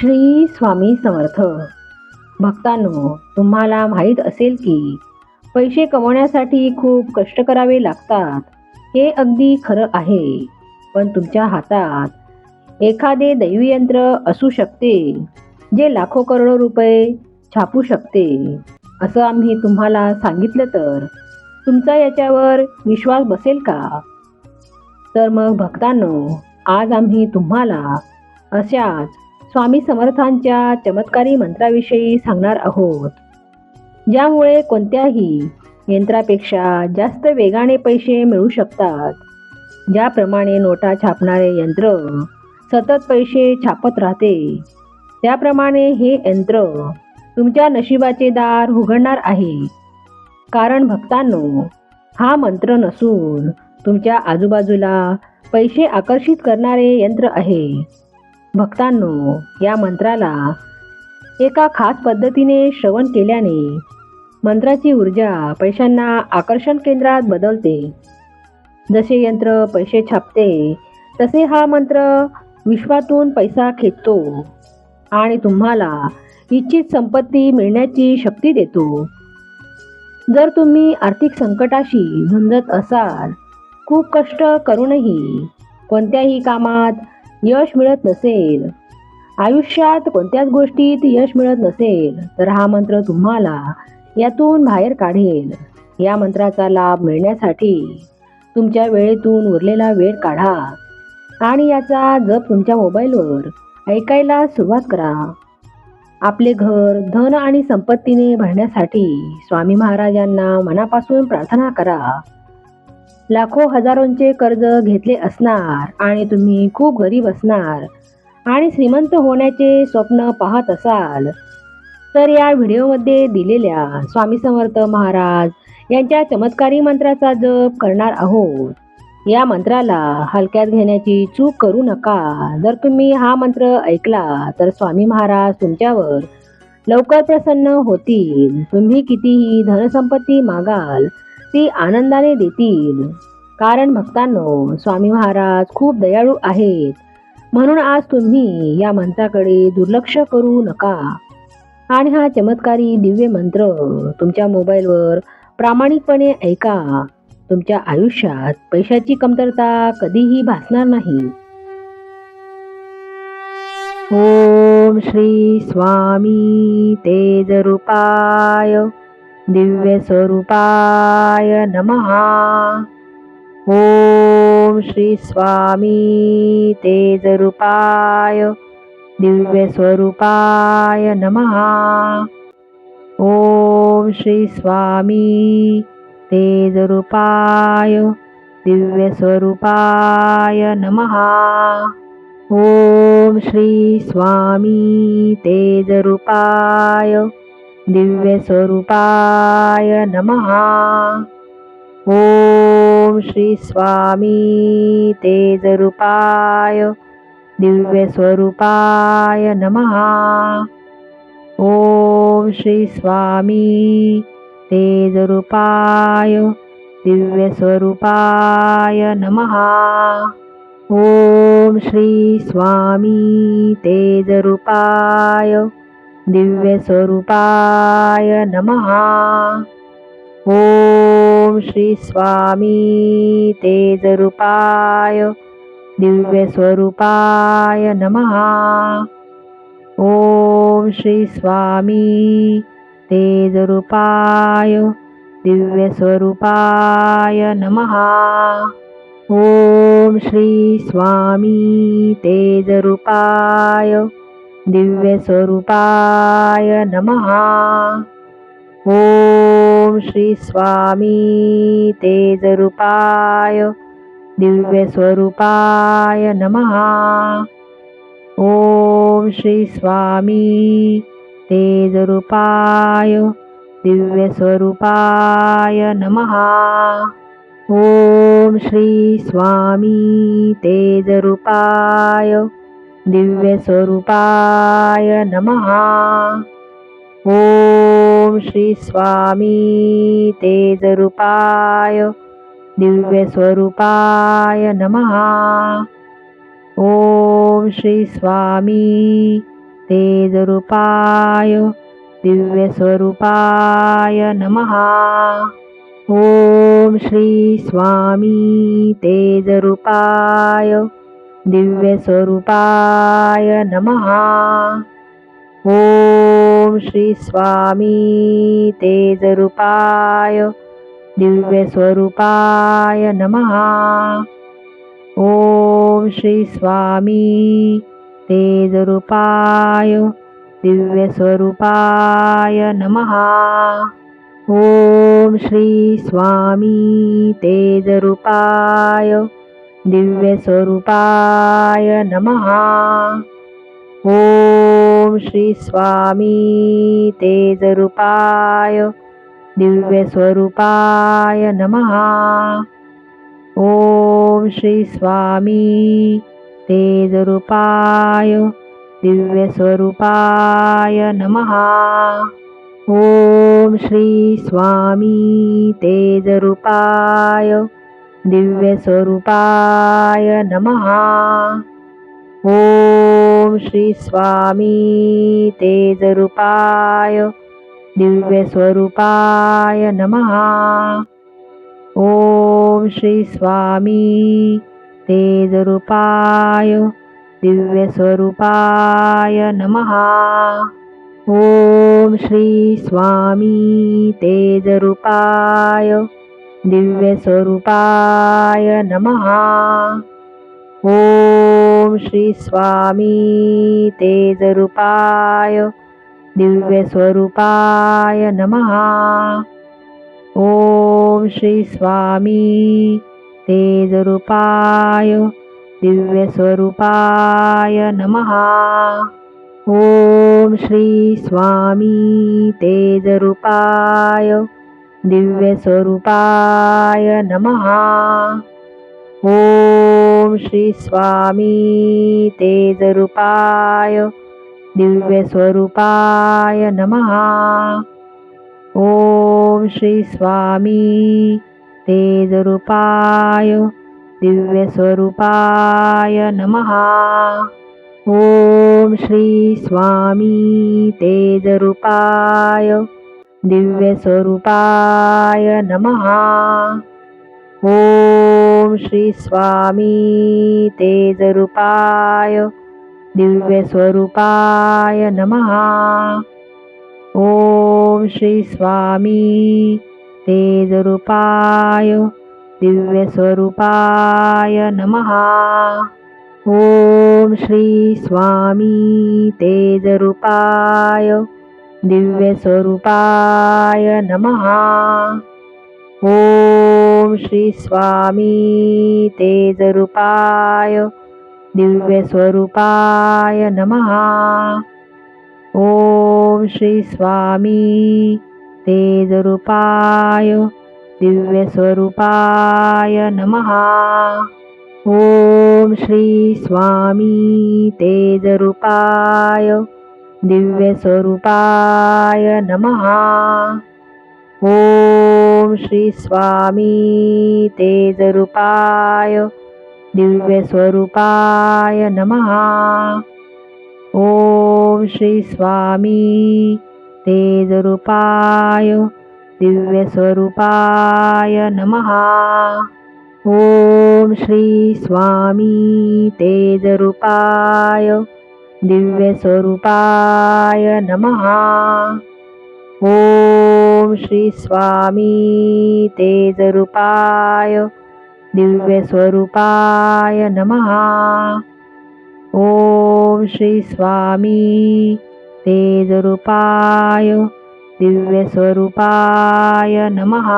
श्री स्वामी समर्थ. भक्तांनो तुम्हाला माहीत असेल की पैसे कमवण्यासाठी खूप कष्ट करावे लागतात. हे अगदी खरं आहे. पण तुमच्या हातात एखादे दैवी यंत्र असू शकते जे लाखो करोडो रुपये छापू शकते. असं आम्ही तुम्हाला सांगितलं तर तुमचा याच्यावर विश्वास बसेल का? तर मग भक्तांनो आज आम्ही तुम्हाला अशाच स्वामी समर्थांच्या चमत्कारी मंत्राविषयी सांगणार आहोत. ज्यामुळे कोणत्याही यंत्रापेक्षा जास्त वेगाने पैसे मिळू शकतात. ज्याप्रमाणे नोटा छापणारे यंत्र सतत पैसे छापत राहते त्याप्रमाणे हे यंत्र तुमच्या नशिबाचे दार उघडणार आहे. कारण भक्तांनो हा मंत्र नसून तुमच्या आजूबाजूला पैसे आकर्षित करणारे यंत्र आहे. भक्तांनो या मंत्राला एका खास पद्धतीने श्रवण केल्याने मंत्राची ऊर्जा पैशांना आकर्षण केंद्रात बदलते. जसे यंत्र पैसे छापते तसे हा मंत्र विश्वातून पैसा खेचतो आणि तुम्हाला इच्छित संपत्ती मिळण्याची शक्ती देतो. जर तुम्ही आर्थिक संकटाशी झुंजत असाल खूप कष्ट करूनही कोणत्याही कामात यश मिळत नसेल. आयुष्यात कोणत्याच गोष्टीत यश मिळत नसेल तर हा मंत्र तुम्हाला यातून बाहेर काढेल. या मंत्राचा लाभ मिळण्यासाठी तुमच्या वेळेतून उरलेला वेळ काढा आणि याचा जप तुमच्या मोबाईलवर ऐकायला सुरुवात करा. आपले घर धन आणि संपत्तीने भरण्यासाठी स्वामी महाराजांना मनापासून प्रार्थना करा. लाखो हजारोंचे कर्ज घेतले असणार आणि तुम्ही खूप गरीब असणार आणि श्रीमंत होण्याचे स्वप्न पाहत असाल. तर या व्हिडिओमध्ये दिलेल्या स्वामी समर्थ महाराज यांच्या चमत्कारी मंत्राचा जप करणार आहोत. या मंत्राला हलक्यात घेण्याची चूक करू नका. जर तुम्ही हा मंत्र ऐकला तर स्वामी महाराज तुमच्यावर लवकर प्रसन्न होतील. तुम्ही कितीही धनसंपत्ती मागाल ती आनंदाने देतील. कारण भक्तांनो स्वामी महाराज खूप दयाळू आहेत. म्हणून आज तुम्ही या मंत्राकडे दुर्लक्ष करू नका. आणि हा चमत्कारी दिव्य मंत्र तुमच्या मोबाईलवर प्रामाणिकपणे ऐका. तुमच्या आयुष्यात पैशाची कमतरता कधीही भासणार नाही. ओम श्री स्वामी तेजरूपाय. दिव्य स्वरूपाय नमहा ओम श्री स्वामी तेजरूपाय दिव्य स्वरूपाय नमहा ओम श्री स्वामी तेजरूपाय दिव्य स्वरूपाय नमहा ओम श्री स्वामी तेजरूपाय दिव्य स्वरूपाय नमहा ओम श्री स्वामी तेजरूपाय दिव्य स्वरूपाय नमहा ओम श्री स्वामी तेजरूपाय दिव्य स्वरूपाय नमहा ओम श्री स्वामी तेजरूपाय दिव्य स्वरूपाय नमहा ओम श्री स्वामी तेजरूपाय दिव्य स्वरूपाय नमहा ओम श्री स्वामी तेजरूपाय दिव्य स्वरूपाय नमहा ओम श्री स्वामी तेजरूपाय दिव्यस्वरूपाय नमः। नमहा श्री स्वामी तेजरूपाय दिव्यस्वरूपाय नमः। नमहा श्री स्वामी तेजरूपाय दिव्यस्वरूपाय नमः। नमहा श्री स्वामी तेजरूपाय दिव्यस्वरूपाय नमः। नमहा श्री स्वामी तेजरूपाय दिव्यस्वरूपाय नमः। नमहा श्री स्वामी तेजरूपाय दिव्यस्वरूपाय नमः। ॐ श्री स्वामी तेजरूपाय दिव्यस्वरूपाय नमः। ॐ श्री स्वामी तेजरूपाय दिव्यस्वरूपाय नमः। ॐ श्री स्वामी तेजरूपाय दिव्यस्वरूपाय नमः। ॐ श्री स्वामी तेजरूपाय दिव्यस्वरूपाय नमः। ॐ श्री स्वामी तेजरूपाय दिव्यस्वरूपाय नमः। ॐ श्री स्वामी तेजरूपाय दिव्यस्वरूपाय नमः। ॐ श्री स्वामी तेजरूपाय दिव्यस्वरूपाय नमः। ॐ श्री स्वामी तेजरूपाय दिव्यस्वरूपाय नमः। ॐ श्री स्वामी तेजरूपाय दिव्यस्वरूपाय नमः। ॐ श्री स्वामी तेजरूपाय दिव्यस्वरूपाय नमः। ॐ श्री स्वामी तेजरूपाय दिव्यस्वरूपाय नमः। ॐ श्री स्वामी तेजरूपाय दिव्यस्वरूपाय नमः। ॐ श्री स्वामी तेजरूपाय दिव्यस्वरूपाय नमः। ॐ श्री स्वामी तेजरूपाय दिव्यस्वरूपाय नमः। ॐ श्री स्वामी तेजरूपाय दिव्यस्वरूपाय नमः। ॐ श्री स्वामी तेजरूपाय दिव्यस्वरूपाय नमः। ॐ श्री स्वामी तेजरूपाय दिव्यस्वरूपाय नमः। ॐ श्री स्वामी तेजरूपाय दिव्यस्वरूपाय नमः। ॐ श्री स्वामी तेजरूपाय दिव्यस्वरूपाय नमः। ॐ श्री स्वामी तेजरूपाय दिव्यस्वरूपाय नमः। ॐ श्री स्वामी तेजरूपाय दिव्यस्वरूपाय नमः। ॐ श्री स्वामी तेजरूपाय दिव्यस्वरूपाय नमः। ॐ श्री स्वामी तेजरूपाय दिव्यस्वरूपाय नमः। ॐ श्री स्वामी तेजरूपाय दिव्यस्वरूपाय नमः। ॐ श्री स्वामी तेजरूपाय दिव्यस्वरूपाय नमः। ॐ श्री स्वामी तेजरूपाय दिव्यस्वरूपाय नमः। ॐ श्री स्वामी तेजरूपाय दिव्यस्वरूपाय नमः।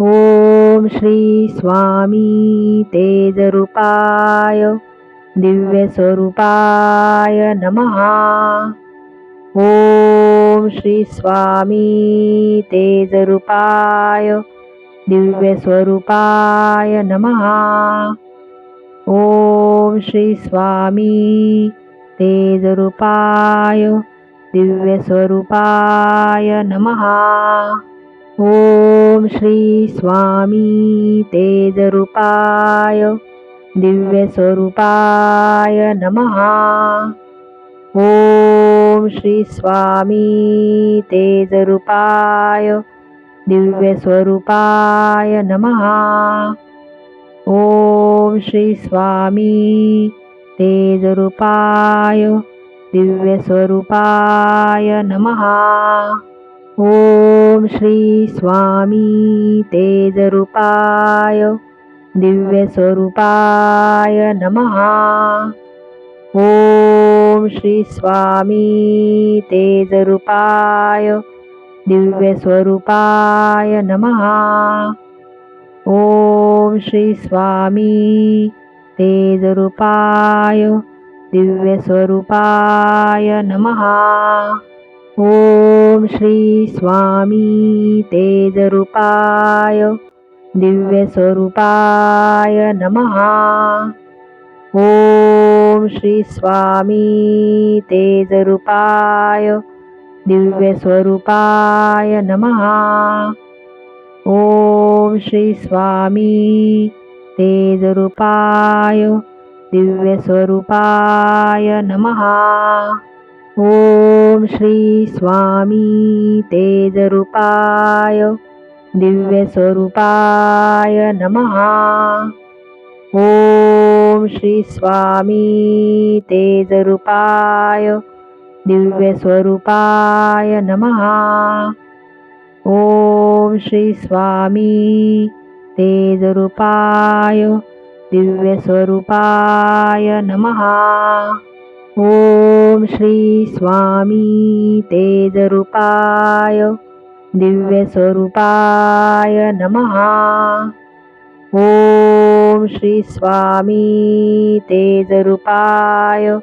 ॐ श्री स्वामी तेजरूपाय दिव्यस्वरूपाय नमः। ॐ श्री स्वामी तेजरूपाय दिव्यस्वरूपाय नमः। ॐ श्री स्वामी तेजरूपाय दिव्यस्वरूपाय नमः। ॐ श्री स्वामी तेजरूपाय दिव्यस्वरूपाय नमः। ओम श्री स्वामी तेजरूपाय दिव्यस्वरूपाय नमः। ओम श्री स्वामी तेजरूपाय दिव्यस्वरूपाय नमः। ओम श्री स्वामी तेजरूपाय दिव्यस्वरूपाय नमः। ओम श्री स्वामी तेजरूपाय दिव्यस्वरूपाय नमः। ओम श्री स्वामी तेजरूपाय दिव्यस्वरूपाय नमः। ओम श्री स्वामी तेजरूपाय दिव्यस्वरूपाय नमः। ओम श्री स्वामी तेजरूपाय दिव्यस्वरूपाय नमः। ओम श्री स्वामी तेजरूपाय दिव्यस्वरूपाय नमः। ओम श्री स्वामी तेजरूपाय दिव्यस्वरूपाय नमः। ओम श्री स्वामी तेजरूपाय दिव्यस्वरूपाय नमः। ओम श्री स्वामी तेजरूपाय दिव्यस्वरूपाय नमः। ओम श्री स्वामी तेजरूपाय दिव्यस्वरूपाय नमः। ओम श्री स्वामी तेजरूपाय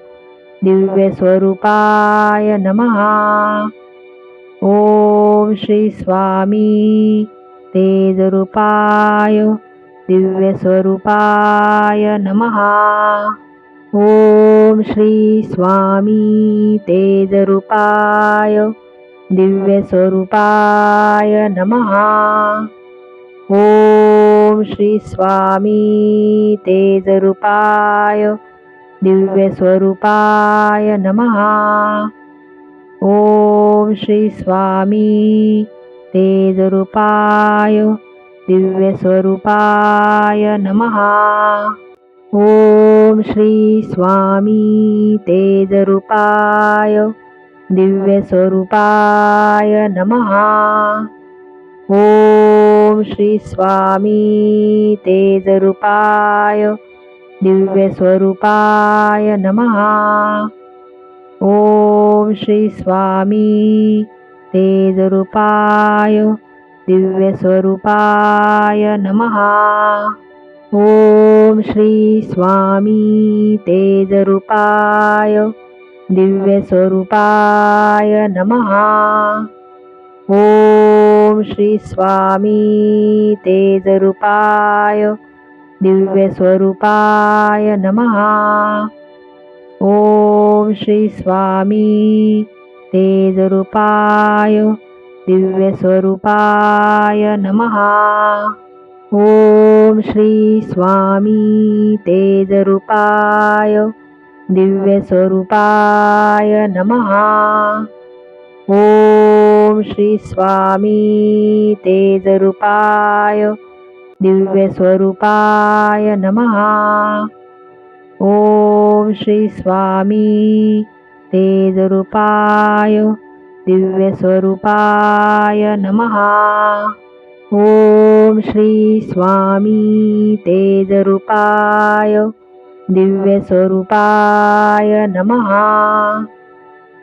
दिव्यस्वरूपाय नमः। ओम श्री स्वामी तेजरूपाय दिव्यस्वरूपाय नमः। ओम श्री स्वामी तेजरूपाय दिव्यस्वरूपाय नमः। ओम श्री स्वामी तेजरूपाय दिव्यस्वरूपाय नमः। ओम श्री स्वामी तेजरूपाय दिव्यस्वरूपाय नमः। ओम श्री स्वामी तेजरूपाय दिव्यस्वरूपाय नमः। ओम श्री स्वामी तेजरूपाय दिव्यस्वरूपाय नमः। ओम श्री स्वामी तेजरूपाय दिव्यस्वरूपाय नमः। ओम श्री स्वामी तेजरूपाय दिव्यस्वरूपाय नमः। ओम श्री स्वामी तेजरूपाय दिव्यस्वरूपाय नमः। ओम श्री स्वामी तेजरूपाय दिव्यस्वरूपाय नमः। ओम श्री स्वामी तेजरूपाय दिव्यस्वरूपाय नमः। ओम श्री स्वामी तेजरूपाय दिव्यस्वरूपाय नमः। ओम श्री स्वामी तेजरूपाय दिव्यस्वरूपाय नमः। ओम श्री स्वामी तेजरूपाय दिव्यस्वरूपाय नमः।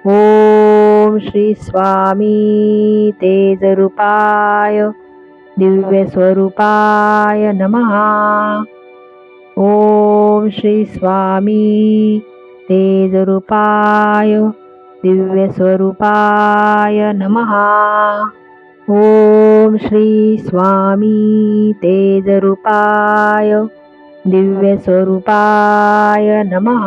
ओम श्री स्वामी तेजरूपाय दिव्यस्वरूपाय नमः। ओम श्री स्वामी तेजरूपाय दिव्यस्वरूपाय नमः। ओम श्री स्वामी तेजरूपाय दिव्यस्वरूपाय नमः।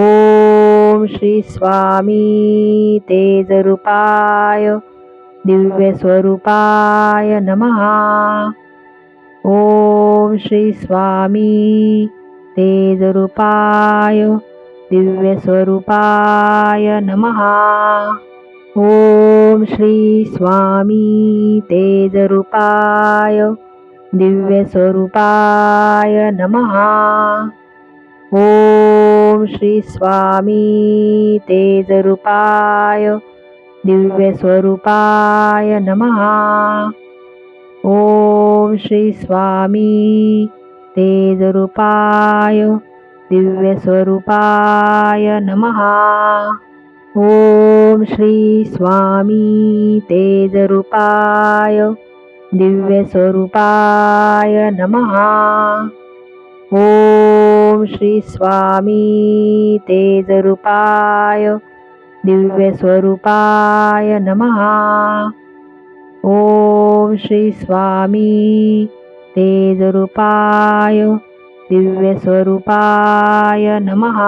ओम श्री स्वामी तेजरूपाय दिव्यस्वरूपाय नमः। ओम श्री स्वामी तेजरूपाय दिव्यस्वरूपाय नमः। ॐ श्री स्वामी तेजरूपाय दिव्यस्वरूपाय नमः। ॐ श्री स्वामी तेजरूपाय दिव्यस्वरूपाय नमः। ॐ श्री स्वामी तेजरूपाय दिव्यस्वरूपाय नमः। ॐ श्री स्वामी तेजरूपाय दिव्यस्वरूपाय नमः। ॐ श्री स्वामी तेजरूपाय दिव्यस्वरूपाय नमः। ॐ श्री स्वामी तेजरूपाय दिव्यस्वरूपाय नमः।